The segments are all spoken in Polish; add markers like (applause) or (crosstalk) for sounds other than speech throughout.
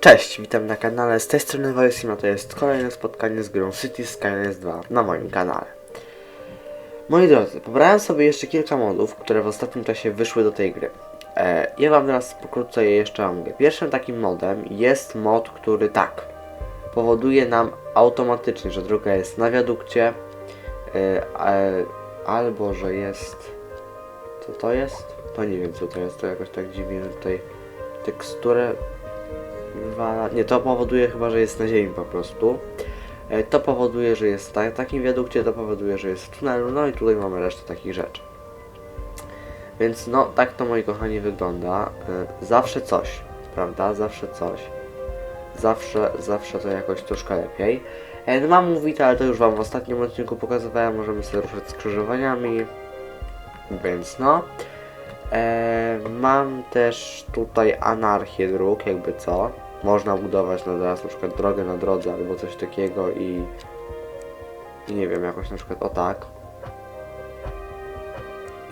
Cześć, witam na kanale, z tej strony Wojosima, to jest kolejne spotkanie z grą City Skylines 2 na moim kanale. Moi drodzy, pobrałem sobie jeszcze kilka modów, które w ostatnim czasie wyszły do tej gry. E, ja wam teraz pokrótce je jeszcze omówię. Pierwszym takim modem jest mod, który tak, powoduje nam automatycznie, że droga jest na wiadukcie, e, e, albo że jest... Co to jest? To nie wiem co to jest, to jakoś tak dziwnie, tutaj teksturę wywala. Nie, to powoduje chyba, że jest na ziemi po prostu. E, To powoduje, że jest w ta, takim wiadukcie, to powoduje, że jest w tunelu, no i tutaj mamy resztę takich rzeczy. Więc no, tak to moi kochani wygląda. E, Zawsze coś, prawda? Zawsze coś. Zawsze, zawsze to jakoś troszkę lepiej. E, no Mam mówić, ale to już wam w ostatnim odcinku pokazywałem, możemy sobie ruszać skrzyżowaniami. Więc no. Mam też tutaj anarchię dróg, jakby co. Można budować na teraz na przykład drogę na drodze albo coś takiego i, i nie wiem, jakoś na przykład o tak.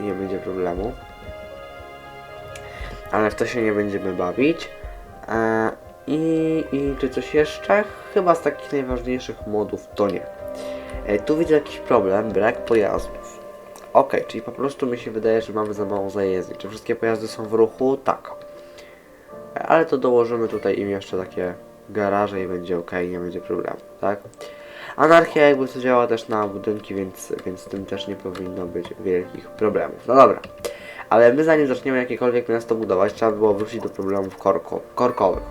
I nie będzie problemu. Ale w to się nie będziemy bawić. E, i, I czy coś jeszcze? Chyba z takich najważniejszych modów to nie. E, tu widzę jakiś problem, brak pojazdów. Ok, czyli po prostu mi się wydaje, że mamy za mało zajezdni. Czy wszystkie pojazdy są w ruchu? Tak. Ale to dołożymy tutaj im jeszcze takie garaże i będzie ok, nie będzie problemu, tak? Anarchia jakby to działa też na budynki, więc, więc z tym też nie powinno być wielkich problemów. No dobra. Ale my zanim zaczniemy jakiekolwiek miasto budować, trzeba by było wrócić do problemów korko, korkowych.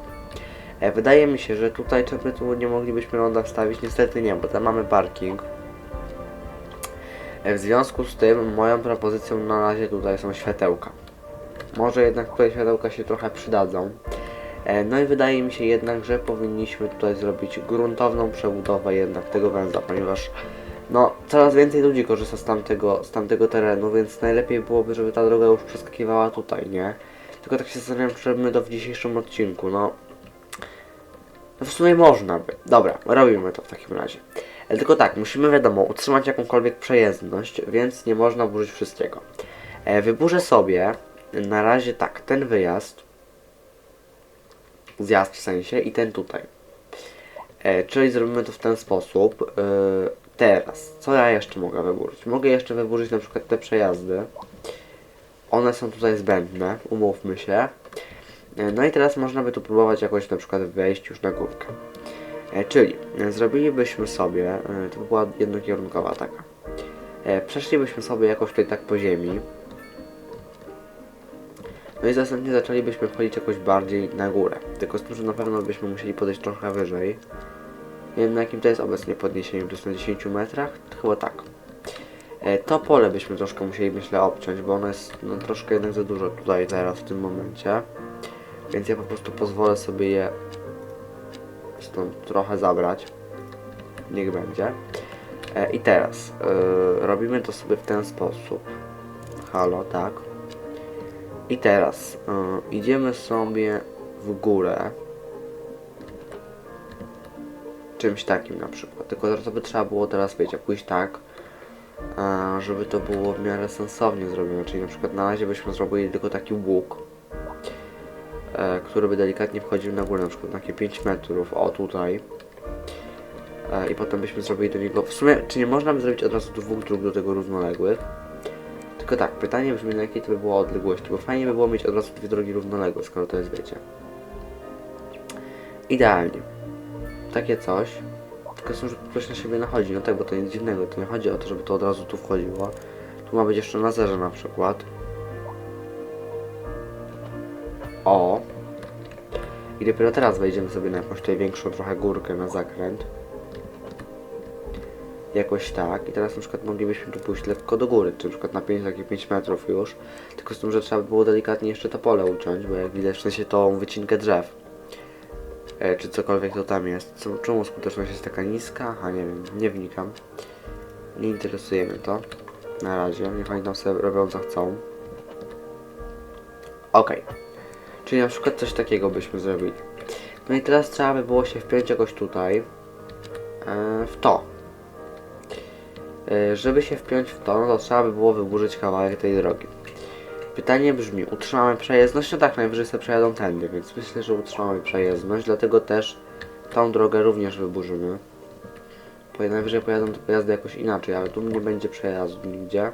E, wydaje mi się, że tutaj czy tu nie moglibyśmy ronda wstawić? Niestety nie, bo tam mamy parking. E, W związku z tym moją propozycją na razie tutaj są światełka. Może jednak tutaj światełka się trochę przydadzą. E, No i wydaje mi się jednak, że powinniśmy tutaj zrobić gruntowną przebudowę jednak tego węzła, ponieważ no coraz więcej ludzi korzysta z tamtego, z tamtego terenu, więc najlepiej byłoby, żeby ta droga już przeskakiwała tutaj, nie? Tylko tak się zastanawiam, czy robimy to w dzisiejszym odcinku, no. No w sumie można by. Dobra, robimy to w takim razie. Ale tylko tak, musimy wiadomo, utrzymać jakąkolwiek przejezdność, więc nie można burzyć wszystkiego. E, wyburzę sobie na razie tak, ten wyjazd, zjazd w sensie i ten tutaj. E, czyli zrobimy to w ten sposób. E, teraz, co ja jeszcze mogę wyburzyć? Mogę jeszcze wyburzyć na przykład te przejazdy. One są tutaj zbędne, umówmy się. E, no i teraz można by tu próbować jakoś na przykład wejść już na górkę. E, czyli e, zrobilibyśmy sobie, e, to by była jednokierunkowa taka. E, przeszlibyśmy sobie jakoś tutaj tak po ziemi. No i następnie zaczęlibyśmy wchodzić jakoś bardziej na górę. Tylko z że na pewno byśmy musieli podejść trochę wyżej. Nie wiem na jakim to jest obecnie podniesienie, to jest na 10 metrach? Chyba tak. E, to pole byśmy troszkę musieli myślę obciąć, bo ono jest no, troszkę jednak za dużo tutaj teraz w tym momencie. Więc ja po prostu pozwolę sobie je stąd trochę zabrać. Niech będzie. E, I teraz e, robimy to sobie w ten sposób. Halo, tak. I teraz e, idziemy sobie w górę. Czymś takim na przykład. Tylko to by trzeba było teraz, wiecie, pójść tak, e, żeby to było w miarę sensownie zrobione. Czyli na przykład na razie byśmy zrobili tylko taki łuk, e, który by delikatnie wchodził na górę, na przykład takie 5 metrów, o tutaj. E, I potem byśmy zrobili do niego. W sumie, czy nie można by zrobić od razu dwóch dróg do tego równoległych? Tylko tak, pytanie brzmi na jakiej to by była odległości, bo fajnie by było mieć od razu dwie drogi równoległe, skoro to jest wiecie. Idealnie. Takie coś. Tylko są, że ktoś na siebie nachodzi, no tak, bo to nic dziwnego, to nie chodzi o to, żeby to od razu tu wchodziło. Tu ma być jeszcze na zerze na przykład. O. I dopiero teraz wejdziemy sobie na jakąś tutaj większą trochę górkę na zakręt. Jakoś tak. I teraz na przykład moglibyśmy tu pójść lekko do góry, czy na przykład na 5, takie 5 metrów już. Tylko z tym, że trzeba by było delikatnie jeszcze to pole uciąć, bo jak widać w sensie tą wycinkę drzew. E, czy cokolwiek to tam jest. Co, czemu skuteczność jest taka niska? Aha, nie wiem, nie wnikam. Nie interesuje mnie to. Na razie, niech oni tam sobie robią co chcą. Okej. Czyli na przykład coś takiego byśmy zrobili. No i teraz trzeba by było się wpiąć jakoś tutaj. E, w to. E, żeby się wpiąć w to, no to trzeba by było wyburzyć kawałek tej drogi. Pytanie brzmi, utrzymamy przejezdność? No tak, najwyżej sobie przejadą tędy, więc myślę, że utrzymamy przejezdność, dlatego też tą drogę również wyburzymy. Najwyżej pojadą te pojazdy jakoś inaczej, ale tu nie będzie przejazdu nigdzie.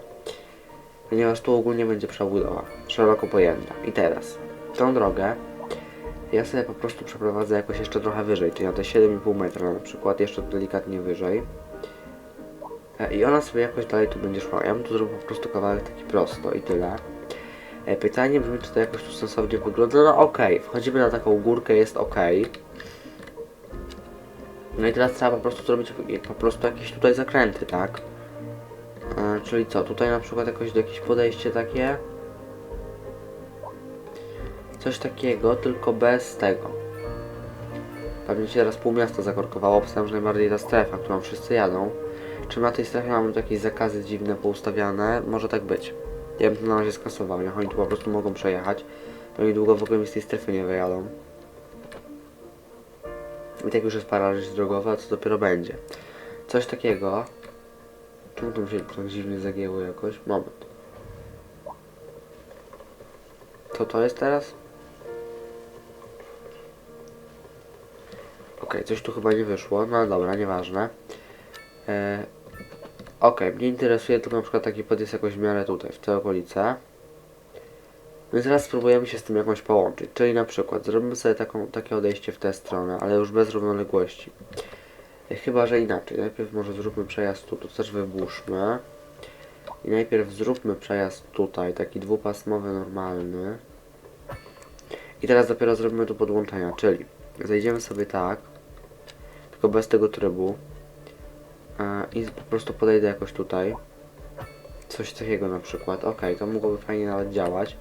Ponieważ tu ogólnie będzie przebudowa, szeroko pojęta. I teraz, tą drogę ja sobie po prostu przeprowadzę jakoś jeszcze trochę wyżej, czyli na te 7,5 metra na przykład, jeszcze delikatnie wyżej. E, I ona sobie jakoś dalej tu będzie szła. Ja bym tu zrobił po prostu kawałek taki prosto i tyle. E, Pytanie brzmi, czy to jakoś tu sensownie wygląda. No okej, wchodzimy na taką górkę, jest okej. No i teraz trzeba po prostu zrobić po prostu jakieś tutaj zakręty, tak? E, czyli co, tutaj na przykład jakoś jakieś podejście takie? Coś takiego, tylko bez tego. Pewnie się teraz pół miasta zakorkowało, obstawiam, że najbardziej ta strefa, którą wszyscy jadą. Czy na tej strefie mamy jakieś zakazy dziwne poustawiane? Może tak być. Ja bym to na razie skasował, niech oni tu po prostu mogą przejechać. No długo w ogóle mi z tej strefy nie wyjadą. I tak już jest paraliż drogowy, a co dopiero będzie. Coś takiego. Czemu to mi się tak dziwnie zagięło jakoś? Moment. Co to jest teraz? Okej, coś tu chyba nie wyszło, no dobra, nieważne. E, Okej, mnie interesuje tylko na przykład taki podjazd jakoś w miarę tutaj, w te okolice. I teraz spróbujemy się z tym jakoś połączyć, czyli na przykład zrobimy sobie taką, takie odejście w tę stronę, ale już bez równoległości. E, Chyba, że inaczej. Najpierw może zróbmy przejazd tu, tu też wybuszmy. I najpierw zróbmy przejazd tutaj, taki dwupasmowy, normalny. I teraz dopiero zrobimy tu podłączenia, czyli zejdziemy sobie tak, tylko bez tego trybu. I po prostu podejdę jakoś tutaj. Coś takiego na przykład. Ok, to mogłoby fajnie nawet działać.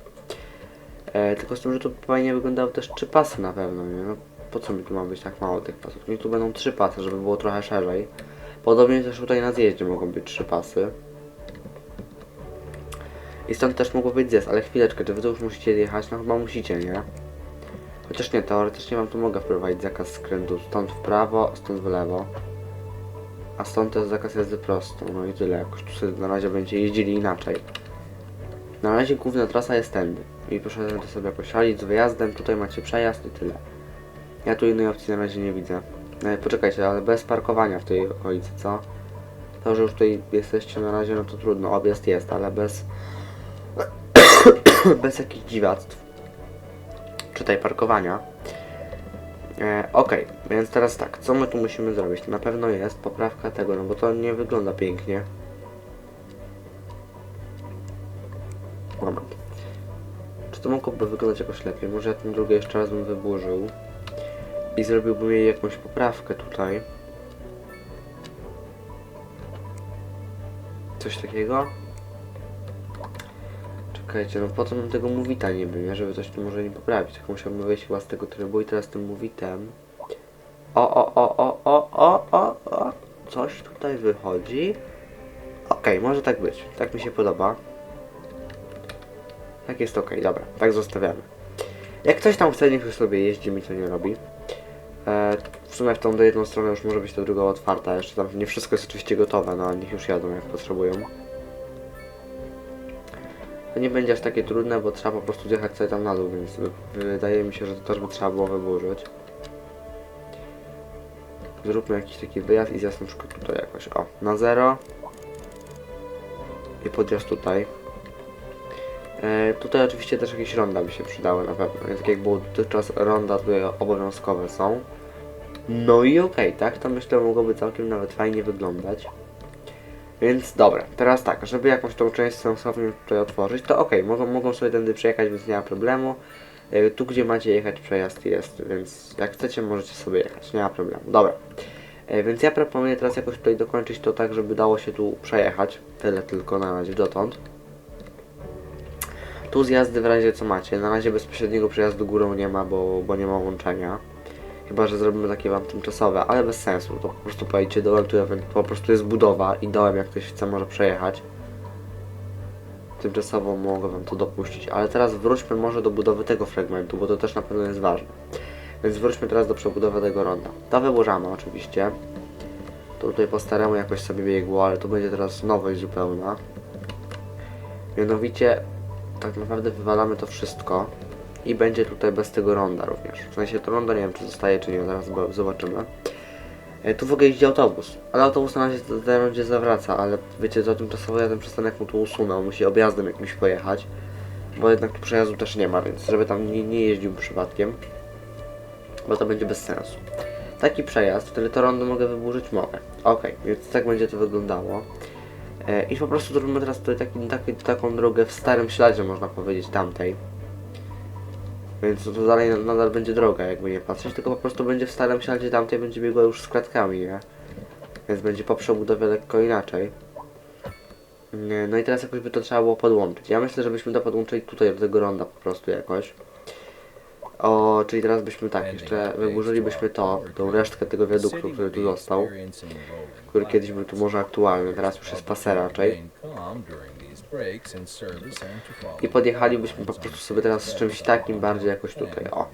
E, tylko z tym, że tu fajnie wyglądały też trzy pasy na pewno, nie? No, po co mi tu ma być tak mało tych pasów? Niech tu będą trzy pasy, żeby było trochę szerzej. Podobnie też tutaj na zjeździe mogą być trzy pasy. I stąd też mogło być zjazd, ale chwileczkę, czy wy to już musicie jechać? No chyba musicie, nie? Chociaż nie, teoretycznie wam tu mogę wprowadzić zakaz skrętu stąd w prawo, stąd w lewo. A stąd jest zakaz jazdy prosto, no i tyle, jakoś tu sobie na razie będzie jeździli inaczej. Na razie główna trasa jest tędy. I proszę to sobie jakoś z wyjazdem, tutaj macie przejazd i tyle. Ja tu innej opcji na razie nie widzę. E, poczekajcie, ale bez parkowania w tej okolicy, co? To, że już tutaj jesteście na razie, no to trudno, objazd jest, ale bez... (coughs) bez jakichś dziwactw. Czy tutaj parkowania. E, Okej, więc teraz tak, co my tu musimy zrobić? Na pewno jest poprawka tego, no bo to nie wygląda pięknie. Moment. Czy to mogłoby wyglądać jakoś lepiej? Może ja ten drugi jeszcze raz bym wyburzył i zrobiłbym jej jakąś poprawkę tutaj. Coś takiego? Czekajcie, no po co nam tego mówita niby, nie? Żeby coś tu może nie poprawić. Tylko musiałbym wyjść chyba z tego trybu i teraz tym movitem. O, o, o, o, o, o, o, o. Coś tutaj wychodzi. Okej, może tak być. Tak mi się podoba. Tak jest okej, dobra. Tak zostawiamy. Jak ktoś tam chce, niech sobie jeździ, mi to nie robi. E, w sumie w tą do jedną stronę już może być ta druga otwarta. Jeszcze tam nie wszystko jest oczywiście gotowe, no ale niech już jadą jak potrzebują. To nie będzie aż takie trudne, bo trzeba po prostu zjechać sobie tam na dół, więc wy- wydaje mi się, że to też by trzeba było wyburzyć. Zróbmy jakiś taki wyjazd i zjazd na przykład tutaj jakoś. O, na zero. I podjazd tutaj. E, tutaj oczywiście też jakieś ronda by się przydały na pewno. Tak jak było dotychczas, ronda tutaj obowiązkowe są. No i okej, tak? To myślę mogłoby całkiem nawet fajnie wyglądać. Więc dobra, teraz tak, żeby jakąś tą część sensownie tutaj otworzyć, to okej, mogą, mogą sobie tędy przejechać, więc nie ma problemu. E, Tu gdzie macie jechać przejazd jest, więc jak chcecie możecie sobie jechać, nie ma problemu. Dobra, E, więc ja proponuję teraz jakoś tutaj dokończyć to tak, żeby dało się tu przejechać. Tyle tylko na razie dotąd. Tu zjazdy w razie co macie. Na razie bezpośredniego przejazdu górą nie ma, bo, bo nie ma łączenia. Chyba, że zrobimy takie wam tymczasowe, ale bez sensu. To po prostu pojedziecie dołem, tu po prostu jest budowa i dołem jak ktoś chce może przejechać. Tymczasowo mogę wam to dopuścić, ale teraz wróćmy może do budowy tego fragmentu, bo to też na pewno jest ważne. Więc wróćmy teraz do przebudowy tego ronda. To wyburzamy oczywiście. To tutaj po staremu jakoś sobie biegło, ale to będzie teraz nowość zupełna. Mianowicie tak naprawdę wywalamy to wszystko i będzie tutaj bez tego ronda również. W sensie to rondo nie wiem czy zostaje czy nie, zaraz zob- zobaczymy. E, Tu w ogóle jeździ autobus, ale autobus na razie w tej rondzie zawraca, ale wiecie co, tymczasowo ja ten przystanek mu tu usunę, on musi objazdem jakimś pojechać, bo jednak tu przejazdu też nie ma, więc żeby tam nie, nie jeździł przypadkiem, bo to będzie bez sensu. Taki przejazd, wtedy to rondo mogę wyburzyć? Mogę. Okej, więc tak będzie to wyglądało. E, I po prostu zrobimy teraz tutaj taki, taki, taką drogę w starym śladzie, można powiedzieć, tamtej. Więc to dalej nadal będzie droga, jakby nie patrzeć, tylko po prostu będzie w starym śladzie tamtej, będzie biegła już z kratkami, nie? Więc będzie po przebudowie lekko inaczej. No i teraz jakoś by to trzeba było podłączyć. Ja myślę, żebyśmy to podłączyli tutaj do tego ronda po prostu jakoś. O, czyli teraz byśmy tak, jeszcze wyburzylibyśmy to, tą resztkę tego wiaduktu, który tu został, który kiedyś był tu może aktualny, teraz już jest pase raczej. I podjechalibyśmy po prostu sobie teraz z czymś takim bardziej jakoś tutaj, o.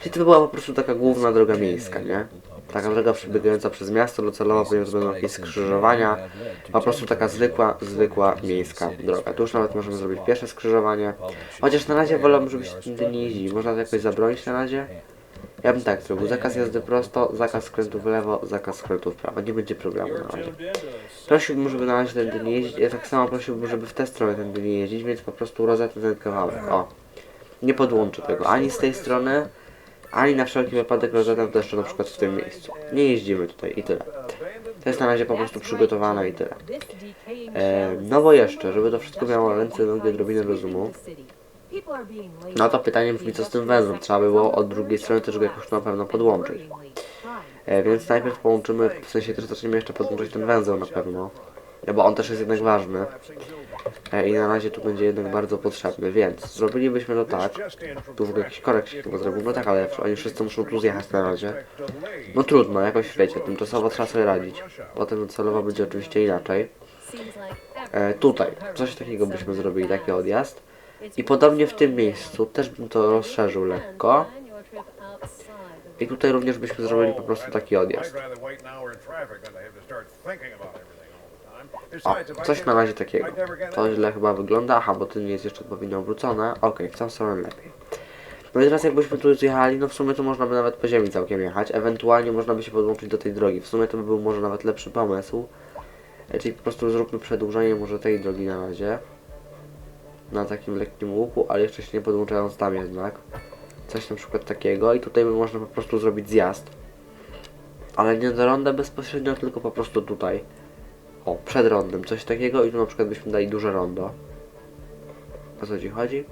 Czyli to by była po prostu taka główna droga miejska, nie? Taka droga przebiegająca przez miasto, docelowo ponieważ będą jakieś skrzyżowania. Po prostu taka zwykła, zwykła miejska droga. Tu już nawet możemy zrobić pierwsze skrzyżowanie. Chociaż na razie wolałbym, żebyście nigdy nie jeździli. Można to jakoś zabronić na razie? Ja bym tak zrobił. Zakaz jazdy prosto, zakaz skrętu w lewo, zakaz skrętu w prawo. Nie będzie problemu na razie. Prosiłbym, żeby na razie tędy nie jeździć. Ja tak samo prosiłbym, żeby w tę stronę tędy nie jeździć, więc po prostu rozetnę ten kawałek. O. Nie podłączę tego ani z tej strony, ani na wszelki wypadek rozetnę to na przykład w tym miejscu. Nie jeździmy tutaj i tyle. To jest na razie po prostu przygotowane i tyle. E, no bo jeszcze, żeby to wszystko miało ręce, nogi, odrobinę rozumu. No to pytanie brzmi, co z tym węzłem? Trzeba by było od drugiej strony też go jakoś na pewno podłączyć. E, więc najpierw połączymy, w sensie też zaczniemy jeszcze podłączyć ten węzeł na pewno. No bo on też jest jednak ważny. E, I na razie tu będzie jednak bardzo potrzebny, więc zrobilibyśmy to tak. Tu w ogóle jakiś korek się chyba zrobił, no tak, ale oni wszyscy muszą tu zjechać na razie. No trudno, jakoś wiecie, tymczasowo trzeba sobie radzić. Potem docelowo będzie oczywiście inaczej. E, tutaj, coś takiego byśmy zrobili, taki odjazd. I podobnie w tym miejscu też bym to rozszerzył lekko. I tutaj również byśmy zrobili po prostu taki odjazd. O, coś na razie takiego. To źle chyba wygląda. Aha, bo to nie jest jeszcze odpowiednio obrócone. Okej, w tą stronę lepiej. No i teraz jakbyśmy tu zjechali, no w sumie to można by nawet po ziemi całkiem jechać. Ewentualnie można by się podłączyć do tej drogi. W sumie to by był może nawet lepszy pomysł. Czyli po prostu zróbmy przedłużenie może tej drogi na razie. Na takim lekkim łuku, ale jeszcze się nie podłączając tam jednak. Coś na przykład takiego i tutaj by można po prostu zrobić zjazd. Ale nie do ronda bezpośrednio, tylko po prostu tutaj. O, przed rondem, coś takiego i tu na przykład byśmy dali duże rondo. O co ci chodzi?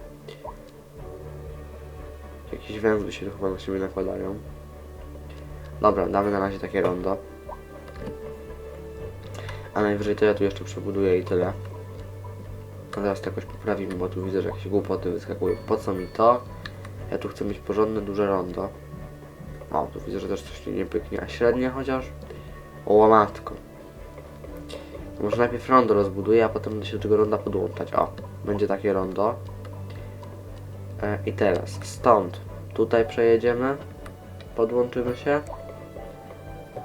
Jakieś węzły się tu chyba na siebie nakładają. Dobra, damy na razie takie rondo. A najwyżej to ja tu jeszcze przebuduję i tyle. A teraz to jakoś poprawimy, bo tu widzę, że jakieś głupoty wyskakują. Po co mi to? Ja tu chcę mieć porządne, duże rondo. O, tu widzę, że też coś nie pyknie. A średnie chociaż? O, łamatko. To może najpierw rondo rozbuduję, a potem będę się do tego ronda podłączać. O, będzie takie rondo. E, I teraz stąd tutaj przejedziemy. Podłączymy się.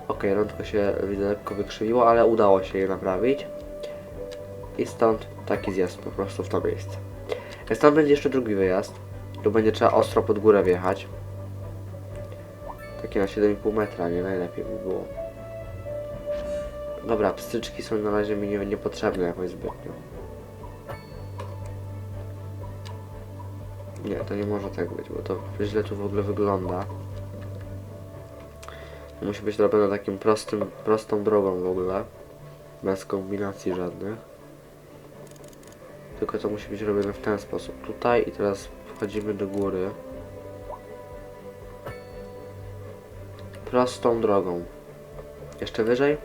Ok, rączko się widzę lekko wykrzywiło, ale udało się je naprawić. I stąd taki zjazd po prostu w to miejsce. Stąd będzie jeszcze drugi wyjazd. Tu będzie trzeba ostro pod górę wjechać. Takie na 7,5 metra, nie najlepiej by było. Dobra, pstryczki są na razie mi nie- niepotrzebne jakoś zbytnio. Nie, to nie może tak być, bo to źle tu w ogóle wygląda. Musi być robione takim prostym, prostą drogą w ogóle. Bez kombinacji żadnych. Tylko to musi być robione w ten sposób. Tutaj i teraz wchodzimy do góry. Prostą drogą. Jeszcze wyżej?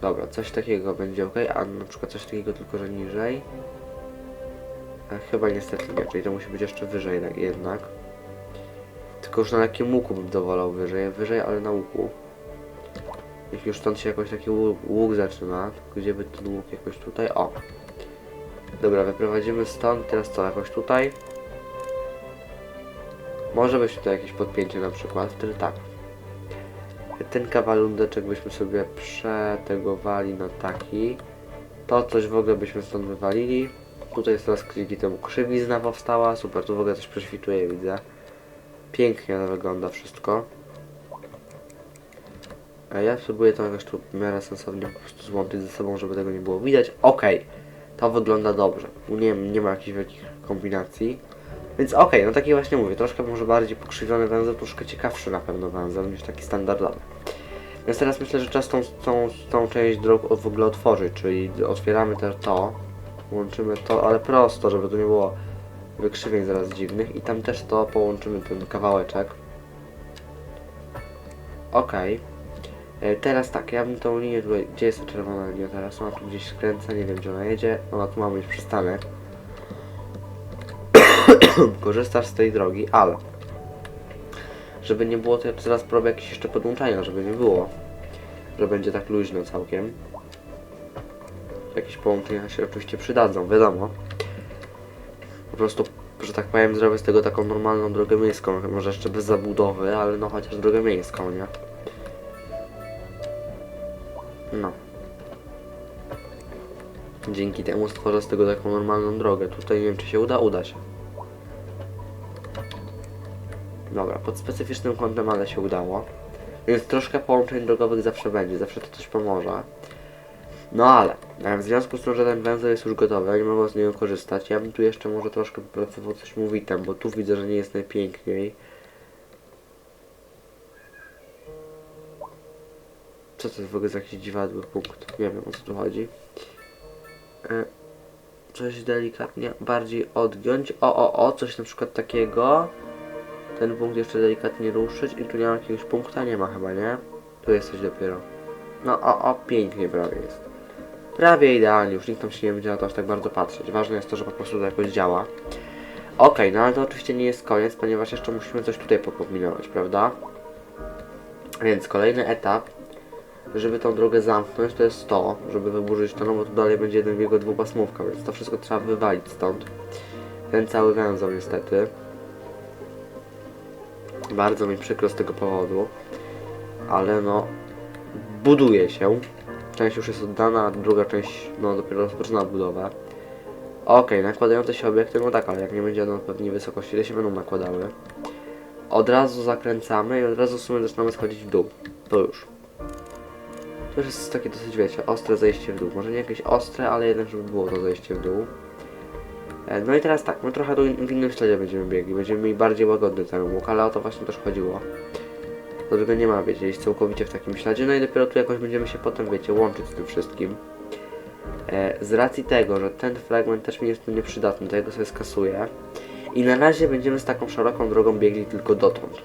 Dobra, coś takiego będzie ok, a na przykład coś takiego tylko, że niżej. A chyba niestety nie, czyli to musi być jeszcze wyżej jednak. Tylko już na lekkim łuku bym dowolał wyżej, wyżej, ale na łuku. Niech już stąd się jakoś taki łuk, zaczyna, gdzie by ten łuk jakoś tutaj, o. Dobra, wyprowadzimy stąd, teraz co, jakoś tutaj? Może być tutaj jakieś podpięcie na przykład, wtedy tak. Ten kawalundeczek byśmy sobie przetegowali na taki. To coś w ogóle byśmy stąd wywalili. Tutaj jest teraz dzięki temu krzywizna powstała. Super, tu w ogóle coś prześwituje, widzę. Pięknie wygląda wszystko. A ja spróbuję to jakoś tu w miarę sensownie po prostu złączyć ze sobą, żeby tego nie było widać. Okej, to wygląda dobrze. Nie, nie ma jakichś wielkich kombinacji. Więc okej, no taki właśnie mówię, troszkę może bardziej pokrzywiony węzeł, troszkę ciekawszy na pewno węzeł niż taki standardowy. Więc teraz myślę, że czas tą, tą, tą część dróg w ogóle otworzyć, czyli otwieramy też to, łączymy to, ale prosto, żeby tu nie było wykrzywień zaraz dziwnych i tam też to połączymy ten kawałeczek. Okej. E, Teraz tak, ja bym tą linię tutaj, gdzie jest ta czerwona linia teraz? Ona tu gdzieś skręca, nie wiem gdzie ona jedzie, ona tu ma być przystanek. (coughs) Korzystasz z tej drogi, ale żeby nie było, to ja teraz robię jakieś jeszcze podłączenia, żeby nie było, że będzie tak luźno całkiem. Jakieś połączenia się oczywiście przydadzą, wiadomo. Po prostu, że tak powiem, zrobię z tego taką normalną drogę miejską, może jeszcze bez zabudowy, ale no chociaż drogę miejską, nie? No. Dzięki temu stworzę z tego taką normalną drogę. Tutaj nie wiem, czy się uda, uda się. Dobra, pod specyficznym kątem, ale się udało. Więc troszkę połączeń drogowych zawsze będzie, zawsze to coś pomoże. No ale, e, w związku z tym, że ten węzeł jest już gotowy, nie mogę z niego korzystać, ja bym tu jeszcze może troszkę popracował coś mówitem, bo tu widzę, że nie jest najpiękniej. Co to w ogóle za jakiś dziwadły punkt? Nie wiem o co tu chodzi. E, coś delikatnie bardziej odgiąć. O, o, o, coś na przykład takiego. Ten punkt jeszcze delikatnie ruszyć i tu nie ma jakiegoś punkta, nie ma chyba, nie? Tu jest coś dopiero. No, o, o, pięknie prawie jest. Prawie idealnie, już nikt tam się nie będzie na to aż tak bardzo patrzeć. Ważne jest to, że po prostu to jakoś działa. Okej, no ale to oczywiście nie jest koniec, ponieważ jeszcze musimy coś tutaj pokombinować, prawda? Więc kolejny etap, żeby tą drogę zamknąć, to jest to, żeby wyburzyć to, no bo tu dalej będzie jeden wielko dwupasmówka, więc to wszystko trzeba wywalić stąd. Ten cały węzeł niestety. Bardzo mi przykro z tego powodu, ale no, buduje się. Część już jest oddana, a druga część, no dopiero rozpoczyna budowę. Okej, nakładające się obiekty, no tak, ale jak nie będzie na odpowiedniej wysokości, ile się będą nakładały. Od razu zakręcamy i od razu w sumie zaczynamy schodzić w dół. To już. To już jest takie dosyć, wiecie, ostre zejście w dół. Może nie jakieś ostre, ale jednak, żeby było to zejście w dół. E, No i teraz tak, my trochę w innym śladzie będziemy biegli. Będziemy mieli bardziej łagodny ten łuk, ale o to właśnie też chodziło. Dlatego nie ma, wiecie, iść całkowicie w takim śladzie. No i dopiero tu jakoś będziemy się potem, wiecie, łączyć z tym wszystkim. E, z racji tego, że ten fragment też mi jest tu nieprzydatny, to ja go sobie skasuję. I na razie będziemy z taką szeroką drogą biegli tylko dotąd.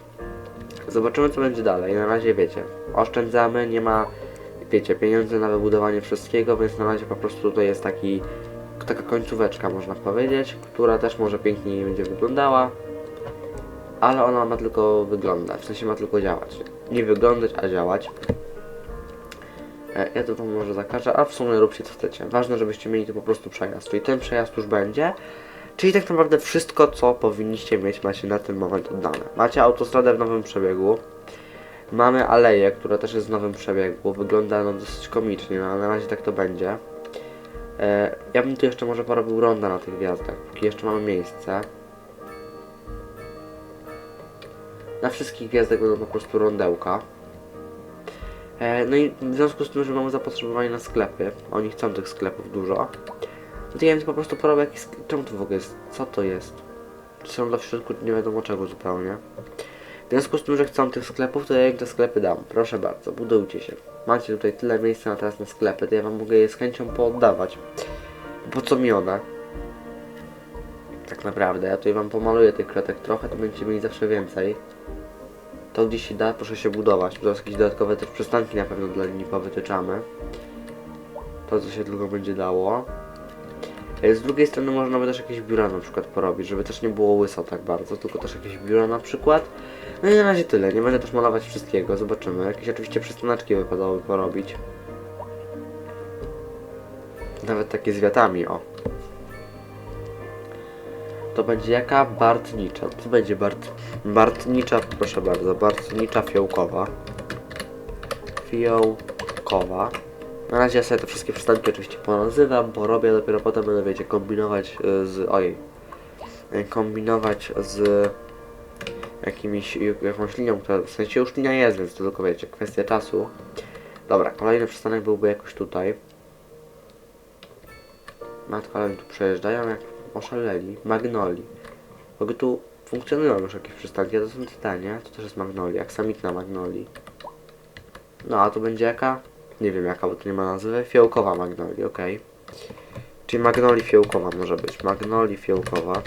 Zobaczymy co będzie dalej. Na razie wiecie, oszczędzamy, nie ma, wiecie, pieniędzy na wybudowanie wszystkiego, więc na razie po prostu tutaj jest taki, taka końcóweczka można powiedzieć, która też może pięknie nie będzie wyglądała. Ale ona ma tylko wyglądać, w sensie ma tylko działać. Nie wyglądać, a działać. E, Ja to wam może zakażę, a w sumie róbcie co chcecie. Ważne, żebyście mieli tu po prostu przejazd. Czyli ten przejazd już będzie. Czyli tak naprawdę wszystko, co powinniście mieć, macie na ten moment oddane. Macie autostradę w nowym przebiegu. Mamy aleję, która też jest w nowym przebiegu. Wygląda no dosyć komicznie, no ale na razie tak to będzie. E, ja bym tu jeszcze może porobił ronda na tych gwiazdach, póki jeszcze mamy miejsce. Na wszystkich gwiazdach będą po prostu rondełka. E, no i w związku z tym, że mamy zapotrzebowanie na sklepy, oni chcą tych sklepów dużo, no to ja wiem po prostu porobię jakiś... Czemu to w ogóle jest? Co to jest? Są to w środku nie wiadomo czego zupełnie. W związku z tym, że chcą tych sklepów, to ja im te sklepy dam. Proszę bardzo, budujcie się. Macie tutaj tyle miejsca na teraz na sklepy, to ja wam mogę je z chęcią pooddawać. Po co mi one? Tak naprawdę, ja tutaj wam pomaluję tych kratek trochę, to będziecie mieli zawsze więcej. To gdzieś się da, proszę się budować. Teraz jakieś dodatkowe też przystanki na pewno dla linii powytyczamy. To co się tylko będzie dało. E, Z drugiej strony można by też jakieś biura na przykład porobić, żeby też nie było łyso tak bardzo, tylko też jakieś biura na przykład. No i na razie tyle, nie będę też malować wszystkiego, zobaczymy. Jakieś oczywiście przystaneczki wypadałoby porobić. Nawet takie z wiatami, o. To będzie jaka? Bartnicza. To będzie Bart... Bartnicza, proszę bardzo, Bartnicza fiołkowa. Fiołkowa. Na razie ja sobie te wszystkie przystanki oczywiście ponazywam, bo robię dopiero potem będę, wiecie, kombinować y, z... ojej. Kombinować z jakimiś, jakąś linią, która w sensie już linia jest, więc to tylko wiecie, kwestia czasu. Dobra, kolejny przystanek byłby jakoś tutaj. Matko, ale oni tu przejeżdżają jak oszaleli. Magnoli. W ogóle tu funkcjonują już jakieś przystanki, to są tytanie. To też jest Magnoli, aksamitna Magnoli. No, a to będzie jaka? Nie wiem jaka, bo tu nie ma nazwy. Fiołkowa Magnoli, okej. Czyli Magnoli Fiołkowa może być. Magnoli Fiołkowa.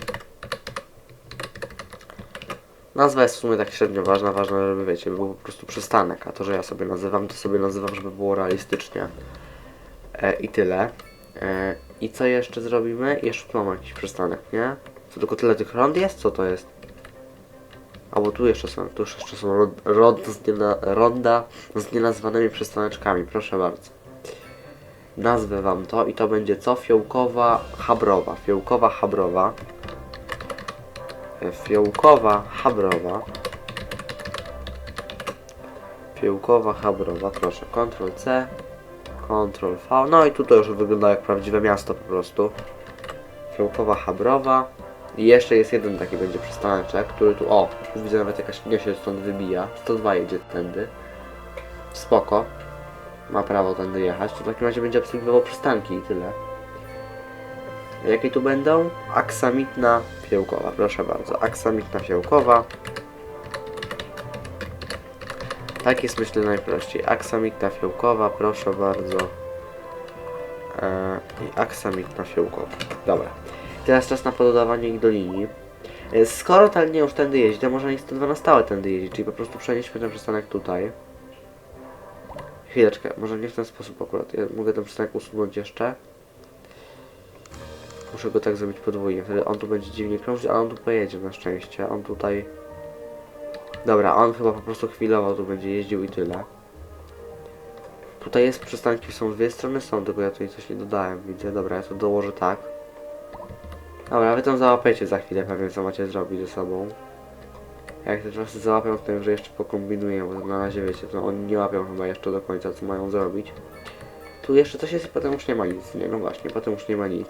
Nazwa jest w sumie tak średnio ważna, ważna, żeby wiecie, był po prostu przystanek, a to, że ja sobie nazywam, to sobie nazywam, żeby było realistycznie. E, I tyle. E, I co jeszcze zrobimy? Jeszcze tu mam jakiś przystanek, nie? Co tylko tyle tych rond jest? Co to jest? Albo tu jeszcze są, tu jeszcze są rod z niena, ronda z nienazwanymi przystaneczkami, proszę bardzo. Nazwę wam to i to będzie co? Fiołkowa Habrowa. Fiołkowa Habrowa. Fiołkowa Habrowa. Fiołkowa Habrowa, proszę. Ctrl C, Ctrl V. No i tutaj już wygląda jak prawdziwe miasto po prostu. Fiołkowa Habrowa. I jeszcze jest jeden taki będzie przystaneczek, który tu, o, tu widzę nawet jakaś linia się stąd wybija. 102 jedzie tędy. Spoko. Ma prawo tędy jechać. To w takim razie będzie obsługiwał przystanki i tyle. Jakie tu będą? Aksamitna fiołkowa, proszę bardzo. Aksamitna fiołkowa. Tak jest myślę najprościej. Aksamitna fiołkowa, proszę bardzo. Eee, I aksamitna fiołkowa. Dobra. Teraz czas na pododawanie ich do linii. E, Skoro ta linia już tędy jeździ, to może niech 102 na stałe tędy jeździ, czyli po prostu przenieśmy ten przystanek tutaj. Chwileczkę, może nie w ten sposób akurat. Ja mogę ten przystanek usunąć jeszcze. Muszę go tak zrobić podwójnie, wtedy on tu będzie dziwnie krążyć, ale on tu pojedzie na szczęście. On tutaj... Dobra, on chyba po prostu chwilowo tu będzie jeździł i tyle. Tutaj jest przystanki, są dwie strony, są, tylko ja tutaj coś nie dodałem, widzę. Dobra, ja to dołożę tak. Dobra, wy tam załapiecie za chwilę pewnie co macie zrobić ze sobą. Jak te czasy załapią, to już jeszcze pokombinuję, bo na razie wiecie, to oni nie łapią chyba jeszcze do końca co mają zrobić. Tu jeszcze coś jest i potem już nie ma nic, nie? No właśnie, potem już nie ma nic.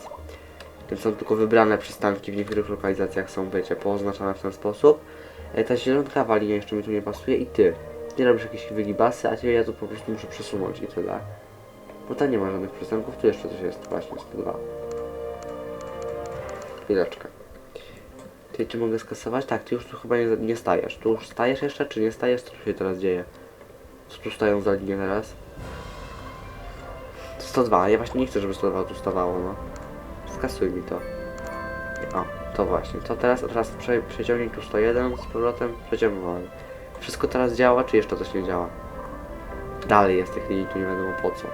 Więc są tylko wybrane przystanki w niektórych lokalizacjach są, wiecie, pooznaczone w ten sposób. E, ta zielonkawa linia jeszcze mi tu nie pasuje i ty. Ty robisz jakieś wygibasy, a ciebie ja tu po prostu muszę przesunąć i tyle. Bo tam nie ma żadnych przystanków, tu jeszcze coś jest, właśnie, 102. Chwileczkę. Ty, czy mogę skasować? Tak, ty już tu chyba nie, nie stajesz. Tu już stajesz jeszcze, czy nie stajesz? Co tu się teraz dzieje? Co tu stają za linię teraz? 102, ja właśnie nie chcę, żeby 102 tu stawało, no. Skasuj mi to. O, to właśnie. To teraz, teraz prze, przeciągnij tu 101 z powrotem. Przeciągnąłem. Wszystko teraz działa, czy jeszcze coś nie działa? Dalej jest tych linii, tu nie wiadomo po co.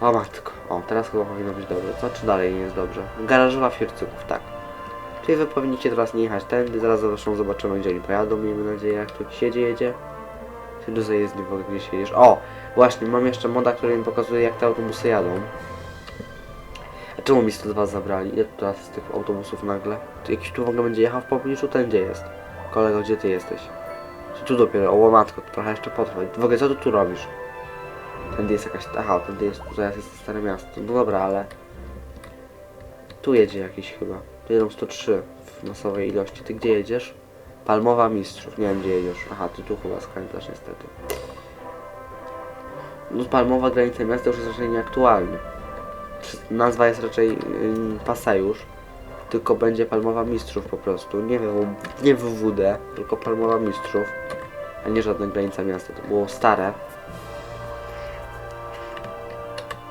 O matko. O, teraz chyba powinno być dobrze. Co? Czy dalej nie jest dobrze? Garażowa Fircyków, tak. Czyli wy powinniście teraz nie jechać tędy, zaraz zresztą zobaczymy gdzie oni pojadą, miejmy nadzieję, jak tu siedzie jedzie. Ty do zajezdni w ogóle gdzie jedziesz. O! Właśnie, mam jeszcze moda, który mi pokazuje jak te autobusy jadą. Czemu mi 102 zabrali? Tu teraz z tych autobusów nagle? Czy jakiś tu w ogóle będzie jechał w pobliżu? Ten gdzie jest? Kolego, gdzie ty jesteś? Czy tu dopiero? O łomatko, to trochę jeszcze potrwa. W ogóle co tu tu robisz? Tędy jest jakaś... Aha, tędy jest... Tu zaraz jest stare miasto. No dobra, ale... Tu jedzie jakiś chyba. Tu jedą 103 w masowej ilości. Ty gdzie jedziesz? Palmowa Mistrzów. Nie wiem gdzie jedziesz. Aha, ty tu chyba skręcasz niestety. No palmowa granica miasta już jest raczej nieaktualny. Nazwa jest raczej yy, Pasejusz. Tylko będzie Palmowa Mistrzów po prostu. Nie, wiem, nie WWD, tylko Palmowa Mistrzów. A nie żadna granica miasta. To było stare.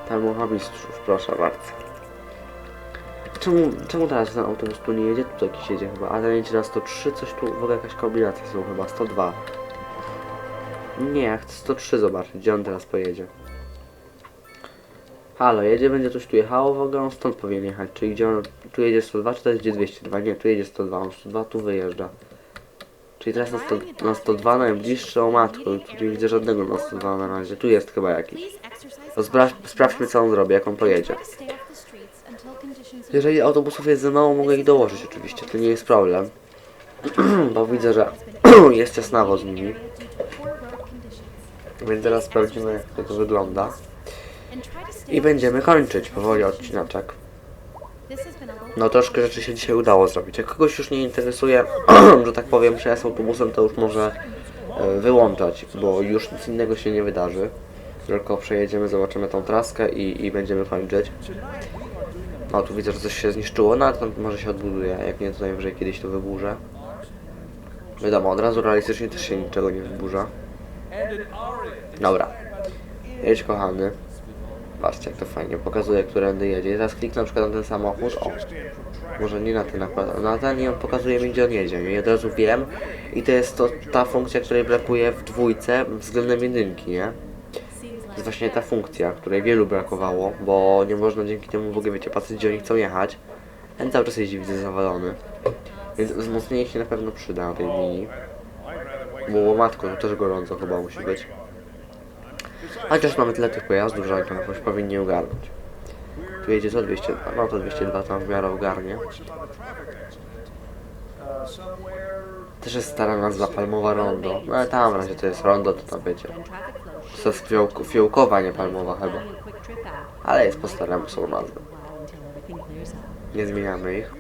Palmowa Mistrzów, proszę bardzo. Czemu, czemu teraz ten autobus tu nie jedzie? Tu jakiś jedzie chyba. A ten jedzie na 103, coś tu, w ogóle jakaś kombinacja są chyba. 102. Nie, ja chcę 103 zobaczyć, gdzie on teraz pojedzie. Halo, jedzie, będzie coś tu jechało w ogóle, on stąd powinien jechać. Czyli gdzie on, tu jedzie 102, czy jest gdzie 202? Nie, tu jedzie 102, on 102 tu wyjeżdża. Czyli teraz na, 100, na 102 najbliższy o matko, tu nie widzę żadnego na 102 na razie, tu jest chyba jakiś. Sprawdźmy co on zrobi, jak on pojedzie. Jeżeli autobusów jest za mało, mogę ich dołożyć oczywiście, to nie jest problem. (clears throat) Bo widzę, że (clears throat) jest ciasnawo z nimi. Więc teraz sprawdzimy jak to wygląda. I będziemy kończyć powoli odcinaczek. No troszkę rzeczy się dzisiaj udało zrobić. Jak kogoś już nie interesuje, (clears throat) że tak powiem, przejazd autobusem, to już może e, wyłączać, bo już nic innego się nie wydarzy. Tylko przejedziemy, zobaczymy tą traskę i, i będziemy kończyć. No tu widzę, że coś się zniszczyło, no ale to może się odbuduje, jak nie to najwyżej kiedyś to wyburzę. Wiadomo, od razu realistycznie też się niczego nie wyburza. Dobra. Jedź kochany. Patrzcie jak to fajnie pokazuje, którędy jedzie. I teraz kliknę na przykład na ten samochód. O, może nie na ten akurat, na ten i on pokazuje mi gdzie on jedzie. I od razu wiem. I to jest to ta funkcja, której brakuje w dwójce względem jedynki, nie? To jest właśnie ta funkcja, której wielu brakowało, bo nie można dzięki temu w ogóle wiecie patrzeć gdzie oni chcą jechać. Ten cały czas jeździ widzę zawalony. Więc wzmocnienie się na pewno przyda na tej linii. Bo matko, to też gorąco chyba musi być. Chociaż mamy tyle tych pojazdów, że oni to jakoś powinni ogarnąć. Tu jedzie co 202, no to 202 tam w miarę ogarnie. Też jest stara nazwa Palmowa Rondo. No ale tam w razie to jest Rondo, to tam wiecie. To jest fiołk, fiołkowa, nie palmowa chyba. Ale jest po staremu są nazwy. Nie zmieniamy ich.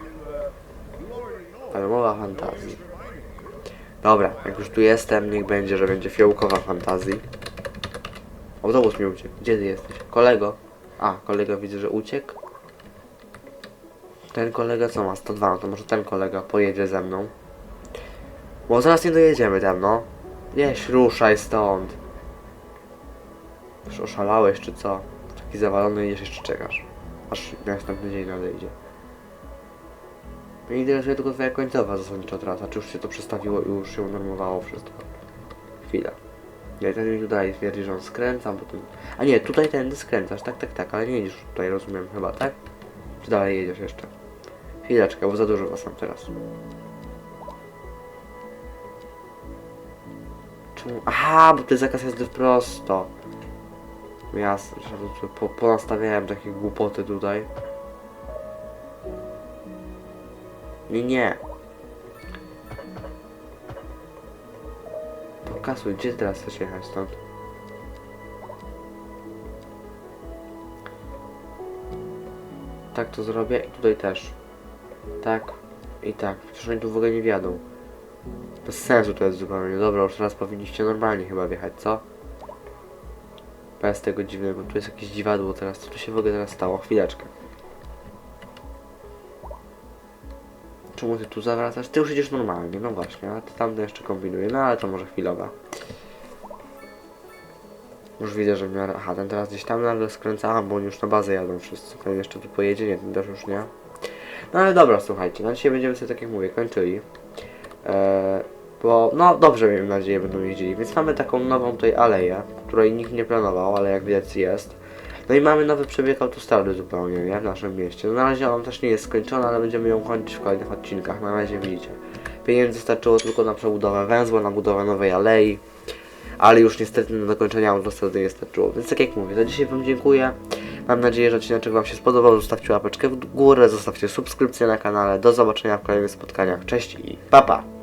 Palmowa fantazji. Dobra, jak już tu jestem, niech będzie, że będzie fiołkowa fantazji. Autobus mi uciekł. Gdzie ty jesteś? Kolego? A, kolega widzę, że uciekł. Ten kolega co ma? 102, no to może ten kolega pojedzie ze mną. Bo zaraz nie dojedziemy tam, no. Wieś, ruszaj stąd. Już oszalałeś, czy co? Taki zawalony idziesz jeszcze czekasz. Aż następny dzień nadejdzie. Mnie interesuje tylko twoja końcowa zasadnicza trasa. Czy już się to przestawiło i już się unormowało wszystko? Chwila. Nie, ten mi tutaj twierdzi, że on skręca, bo ten... A nie, tutaj tędy skręcasz, tak, tak, tak, ale nie jedziesz tutaj, rozumiem chyba, tak? Czy dalej jedziesz jeszcze? Chwileczkę, bo za dużo was mam teraz. Czemu? Aha, bo to jest zakaz jazdy prosto. Jasne, że tu po, ponastawiałem takie głupoty tutaj. Nie, nie. Pokasuj, gdzie teraz chcesz jechać stąd? Tak to zrobię i tutaj też. Tak i tak. Przecież oni tu w ogóle nie wjadą. Bez sensu to jest zupełnie. Dobra, już teraz powinniście normalnie chyba wjechać, co? Bez tego dziwnego. Tu jest jakieś dziwadło teraz. Co tu się w ogóle teraz stało? Chwileczkę. Czemu ty tu zawracasz? Ty już idziesz normalnie, no właśnie, a ty tamten jeszcze kombinuje, no ale to może chwilowa. Już widzę, że miarę... Aha, ten teraz gdzieś tam nagle skręcałem, bo oni już na bazę jadą wszyscy. Ten jeszcze tu pojedzie, nie, ten też już nie. No ale dobra, słuchajcie, na dzisiaj będziemy sobie, tak jak mówię, kończyli. Eee, bo, no dobrze, miejmy nadzieję, będą jeździli. Więc mamy taką nową tutaj aleję, której nikt nie planował, ale jak widać jest. No i mamy nowy przebieg autostrady zupełnie, nie? W naszym mieście. No na razie on też nie jest skończony, ale będziemy ją kończyć w kolejnych odcinkach, na razie widzicie. Pieniędzy starczyło tylko na przebudowę węzła, na budowę nowej alei, ale już niestety na dokończenie autostrady nie starczyło. Więc tak jak mówię, za dzisiaj Wam dziękuję. Mam nadzieję, że odcinek Wam się spodobał. Zostawcie łapeczkę w górę, zostawcie subskrypcję na kanale. Do zobaczenia w kolejnych spotkaniach. Cześć i pa pa!